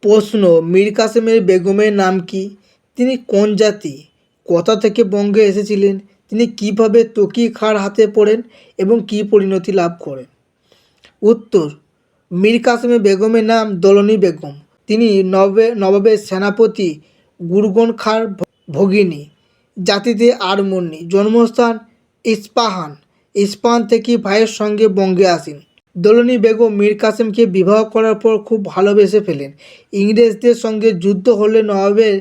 প্রশ্ন মীর কাসেমের বেগমের নাম কি? তিনি কোন জাতি? কোথা থেকে বঙ্গে এসেছিলেন? তিনি কীভাবে তকি খাঁর হাতে পড়েন এবং কী পরিণতি লাভ করেন? উত্তর মীর কাসেমের বেগমের নাম দলনী বেগম। তিনি নবে, নবাবের সেনাপতি গুরগন খাঁর ভগিনী। জাতিতে আরমন্নি জন্মস্থান ইস্পাহান। ইস্পাহান থেকে ভাইয়ের সঙ্গে বঙ্গে আসেন। দলনী বেগম মীর কাসেমকে বিবাহ করার পর খুব ভালোবেসে ফেলেন। ইংরেজদের সঙ্গে যুদ্ধ হলে নবাবের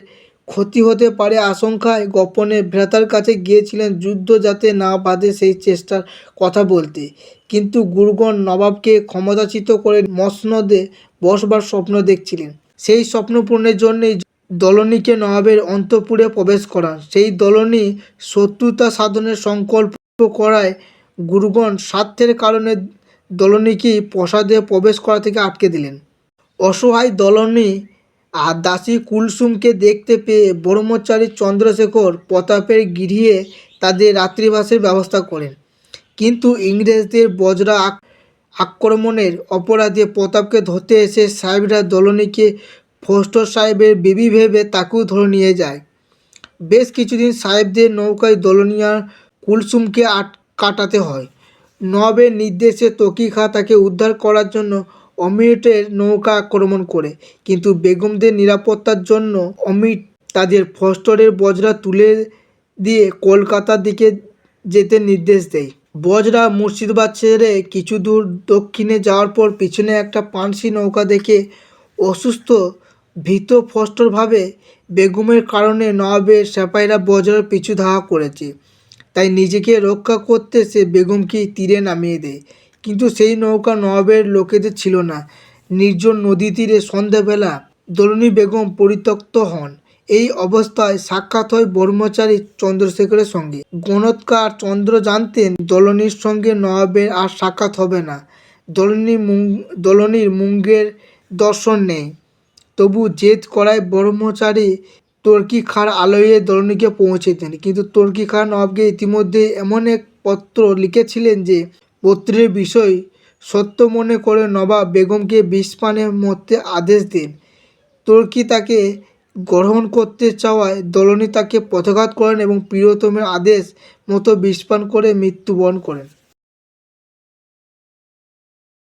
ক্ষতি হতে পারে আশঙ্কায় গোপনে ভ্রাতার কাছে গিয়েছিলেন যুদ্ধ যাতে না বাঁধে সেই চেষ্টার কথা বলতে। কিন্তু গুরুগণ নবাবকে ক্ষমতাচ্যুত করে মসনদে বসবার স্বপ্ন দেখছিলেন। সেই স্বপ্ন পূরণের জন্যই দলনীকে নবাবের অন্তপুরে প্রবেশ করান সেই দলনী শত্রুতা সাধনের সংকল্প করায় গুরুগণ স্বার্থের কারণে দলনীকে প্রাসাদে প্রবেশ করা থেকে আটকে দিলেন? অসহায় দলনী আর দাসী কুলসুমকে দেখতে পেয়ে ব্রহ্মচারী চন্দ্রশেখর প্রতাপের গৃহে তাদের রাত্রিবাসের ব্যবস্থা করেন। কিন্তু ইংরেজদের বজরা আক্রমণের অপরাধে প্রতাপকে ধরতে এসে সাহেবরা দলনীকে ফোস্টর সাহেবের বেবি ভেবে তাকেও ধরে নিয়ে যায়। বেশ কিছুদিন সাহেবদের নৌকায় দলনিয়া কুলসুমকে আট কাটাতে হয়। নবাবের নির্দেশে তকি খা তাকে উদ্ধার করার জন্য অমিটের নৌকা আক্রমণ করে। কিন্তু বেগমদের নিরাপত্তার জন্য অমিট তাদের ফস্টরের বজরা তুলে দিয়ে কলকাতার দিকে যেতে নির্দেশ দেয়। বজরা মুর্শিদাবাদ ছেড়ে কিছু দূর দক্ষিণে যাওয়ার পর পিছনে একটা পানসি নৌকা দেখে অসুস্থ, ভীত ফস্টরভাবে বেগমের কারণে নবাবের সেপাইরা বজরার পিছু ধাওয়া করেছে। তাই নিজেকে রক্ষা করতে সে বেগমকে তীরে নামিয়ে দেয়। কিন্তু সেই নৌকা নবাবের লোকেদের ছিল না। নির্জন নদী তীরে সন্ধ্যাবেলা দলনী বেগম পরিত্যক্ত হন। এই অবস্থায় সাক্ষাৎ হয় ব্রহ্মচারী চন্দ্রশেখরের সঙ্গে। গণৎকার চন্দ্র জানতেন দলনীর সঙ্গে নবাবের আর সাক্ষাৎ হবে না। দলনী দলনীর মুঙ্গের দর্শন নেই। তবু জেদ করায় ব্রহ্মচারী তুর্কি খাঁর আলয়ে দলনীকে পৌঁছে দেন কিন্তু তুর্কি খাঁ নবাবকে ইতিমধ্যে এমন এক পত্র লিখেছিলেন যে, পত্রের বিষয় সত্য মনে করে নবাব বেগমকে বিষপানের মধ্যে আদেশ দেন। তুর্কি তাকে গ্রহণ করতে চাওয়ায় দলনী তাকে পথঘাত করেন এবং প্রিয়তমের আদেশ মতো বিষপান করে মৃত্যুবরণ করেন।